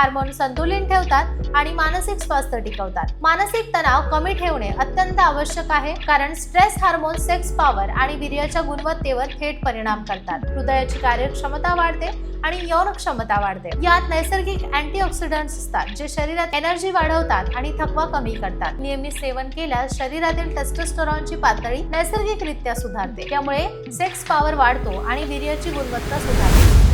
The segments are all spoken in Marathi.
हार्मोन संतुलित ठेवतात आणि मानसिक स्वास्थ्य टिकवतात. मानसिक तणाव कमी ठेवणे अत्यंत आवश्यक आहे कारण स्ट्रेस हार्मोन सेक्स पॉवर आणि वीर्याच्या गुणवत्तेवर थेट परिणाम करतात. हृदयाची कार्यक्षमता वाढते आणि यौन क्षमता वाढते. यात नैसर्गिक अँटीऑक्सिडंट्स असतात जे शरीरात एनर्जी वाढवतात आणि थकवा कमी करतात. नियमित सेवन केल्यास शरीरातील टेस्टोस्टेरॉनची पातळी नैसर्गिकरित्या सुधारते. त्यामुळे सेक्स पॉवर वाढतो आणि वीर्याची गुणवत्ता सुधारते.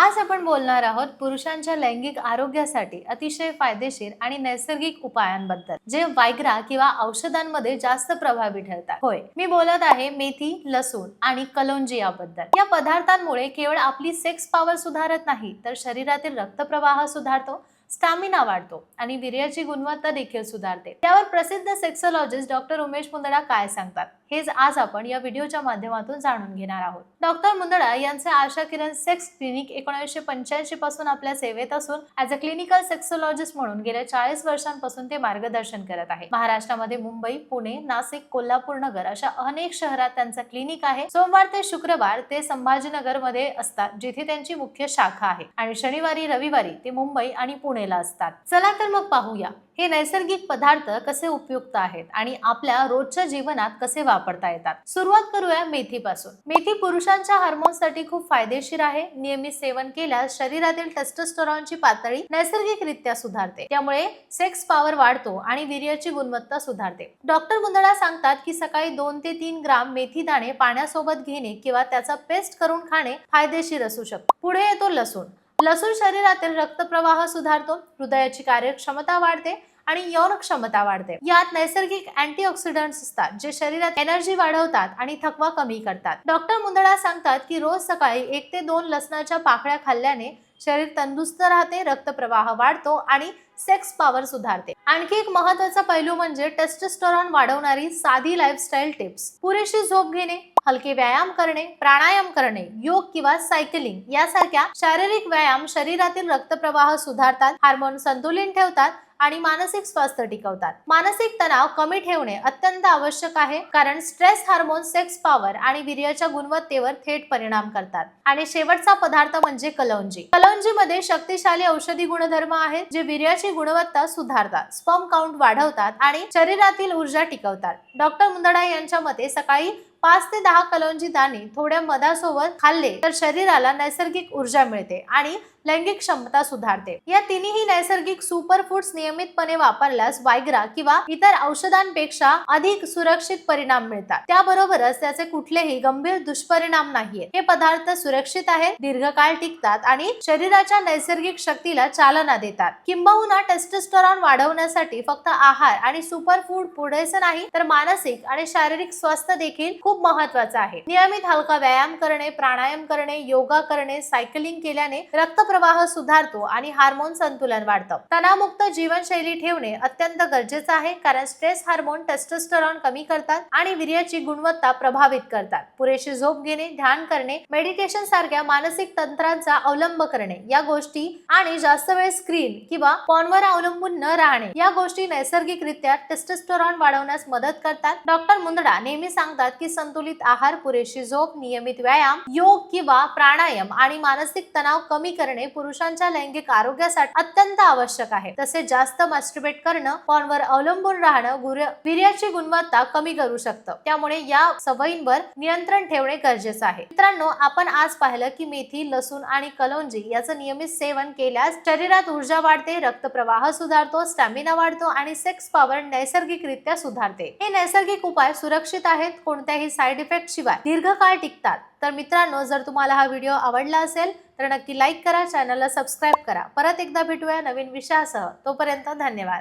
आज आपण बोलणार आहोत पुरुषांच्या लैंगिक आरोग्यासाठी अतिशय फायदेशीर आणि नैसर्गिक उपायांबद्दल जे वायग्रा किंवा औषधांमध्ये जास्त प्रभावी ठरतात. होय मी बोलत आहे मेथी लसूण आणि कलोंजी याबद्दल. या पदार्थांमुळे केवळ आपली सेक्स पॉवर सुधारत नाही तर शरीरातील रक्तप्रवाह सुधारतो स्टॅमिना वाढतो आणि वीर्याची गुणवत्ता देखील सुधारते. त्यावर प्रसिद्ध सेक्सॉलॉजिस्ट डॉक्टर उमेश मुंदडा काय सांगतात? हेच आज आपण या व्हिडिओच्या माध्यमातून जाणून घेणार आहोत. डॉक्टर मुंदडा यांचे आशा किरण सेक्स क्लिनिक एकोणीसशे पंच्याऐंशी पासून आपल्या सेवेत असून ऍज अ क्लिनिकल सेक्सोलॉजिस्ट म्हणून गेल्या चाळीस वर्षांपासून ते मार्गदर्शन करत आहे. महाराष्ट्रामध्ये मुंबई पुणे नाशिक कोल्हापूर नगर अशा अनेक शहरात त्यांचं क्लिनिक आहे. सोमवार ते शुक्रवार ते संभाजीनगरमध्ये असतात जिथे त्यांची मुख्य शाखा आहे. आणि शनिवारी रविवारी ते मुंबई आणि पुणेला असतात. चला तर मग पाहूया. हे नैसर्गिक पदार्थ कसे उपयुक्त आहेत आणि आपल्या रोजच्या जीवनात कसे वापरता येतात? सुरुवात करूया मेथीपासून. मेथी पुरुषांच्या हार्मोनसाठी खूप फायदेशीर आहे. नियमित सेवन केल्यास शरीरातील टेस्टोस्टेरॉनची पातळी नैसर्गिकरित्या सुधारते. त्यामुळे सेक्स पॉवर वाढतो आणि वीर्याची गुणवत्ता सुधारते. डॉक्टर मुंदडा सांगतात की सकाळी दोन ते तीन ग्राम मेथी दाणे पाण्यासोबत घेणे किंवा त्याचा पेस्ट करून खाणे फायदेशीर असू शकते. पुढे येतो लसूण. लसूण शरीरातील रक्तप्रवाह सुधारतो. हृदयाची कार्यक्षमता वाढते. आणि यौन क्षमता वाढते. यात नैसर्गिक अँटीऑक्सिडंट्स असतात जे शरीरात एनर्जी वाढवतात आणि थकवा कमी करतात. डॉक्टर मुंदडा सांगतात की रोज सकाळी एक ते दोन लसणाच्या पाकळ्या खाल्ल्याने शरीर तंदुरुस्त राहते रक्तप्रवाह वाढतो आणि सेक्स पॉवर सुधारते. आणखी एक महत्त्वाचा पैलू म्हणजे टेस्टोस्टेरॉन वाढवणारी साधी लाईफस्टाईल टिप्स पुरेशी झोप घेणे हलके व्यायाम करणे प्राणायाम करणे योग किंवा सायकलिंग यासारख्या शारीरिक व्यायाम शरीरातील रक्तप्रवाह सुधारतात हार्मोन संतुलित ठेवतात आणि मानसिक स्वास्थ्य टिकवतात. मानसिक तणाव कमी ठेवणे अत्यंत आवश्यक आहे कारण स्ट्रेस हार्मोन सेक्स पॉवर आणि वीर्याच्या गुणवत्तेवर थेट परिणाम करतात. आणि शेवटचा पदार्थ म्हणजे कलौंजी. कलौंजी मध्ये शक्तिशाली औषधी गुणधर्म आहेत जे वीर्याची गुणवत्ता सुधारतात स्पर्म काउंट वाढवतात आणि शरीरातील ऊर्जा टिकवतात. डॉक्टर मुंदडा यांच्या मते सकाळी पाच ते दहा कलोंजी दाणे थोड्या मधासोबत खाल्ले तर शरीराला नैसर्गिक ऊर्जा मिळते आणि लैंगिक क्षमता सुधारते. या तिन्ही नैसर्गिक सुपर फूड्स नियमितपणे वापरल्यास वायग्रा किंवा इतर औषधांपेक्षा अधिक सुरक्षित परिणाम मिळतात. त्याबरोबरच त्याचे कुठलेही गंभीर दुष्परिणाम नाहीये. हे पदार्थ सुरक्षित आहेत दीर्घकाळ टिकतात आणि शरीराच्या नैसर्गिक शक्तीला चालना देतात. किंबहुना टेस्टोस्टेरॉन वाढवण्यासाठी फक्त आहार आणि सुपर फूड पुरेसे नाही तर मानसिक आणि शारीरिक स्वास्थ्य देखील खूप महत्वाचं आहे. नियमित हलका व्यायाम करणे प्राणायाम करणे योगा करणे सायकलिंग केल्याने रक्तप्रवाह सुधारतो आणि हार्मोन संतुलन वाढतं. तणावमुक्त जीवनशैली ठेवणे अत्यंत गरजेचं आहे कारण स्ट्रेस हार्मोन टेस्टोस्टेरॉन कमी करतात आणि वीर्याची गुणवत्ता प्रभावित करतात. पुरेशी झोप घेणे ध्यान करणे मेडिटेशन सारख्या मानसिक तंत्रांचा अवलंब करणे या गोष्टी आणि जास्त वेळ स्क्रीन किंवा फोनवर अवलंबून न राहणे या गोष्टी नैसर्गिकरित्या टेस्टोस्टेरॉन वाढवण्यास मदत करतात. डॉक्टर मुंदडा नेहमी सांगतात की संतुलित आहार पुरेशी झोप नियमित व्यायाम योग किंवा प्राणायाम आणि मानसिक तणाव कमी करणे पुरुषांच्या लैंगिक आरोग्यासाठी अत्यंत आवश्यक आहे. तसेच जास्त मास्टरबेट करणं फोनवर अवलंबून राहणं वीर्याची गुणवत्ता कमी करू शकतं. त्यामुळे या सवयींवर नियंत्रण ठेवणे गरजेचं आहे. मित्रांनो आपण आज पाहिलं की मेथी लसूण आणि कलोंजी याचं नियमित सेवन केल्यास शरीरात ऊर्जा वाढते रक्तप्रवाह सुधारतो स्टॅमिना वाढतो आणि सेक्स पॉवर नैसर्गिकरित्या सुधारते. हे नैसर्गिक उपाय सुरक्षित आहेत कोणत्याही साईड इफेक्ट शिवाय दीर्घकाळ टिकतात. तर मित्रांनो जर तुम्हाला हा व्हिडिओ आवडला असेल तर नक्की लाईक करा चॅनलला सबस्क्राईब करा. परत एकदा भेटूया नवीन विषयासह. तोपर्यंत धन्यवाद.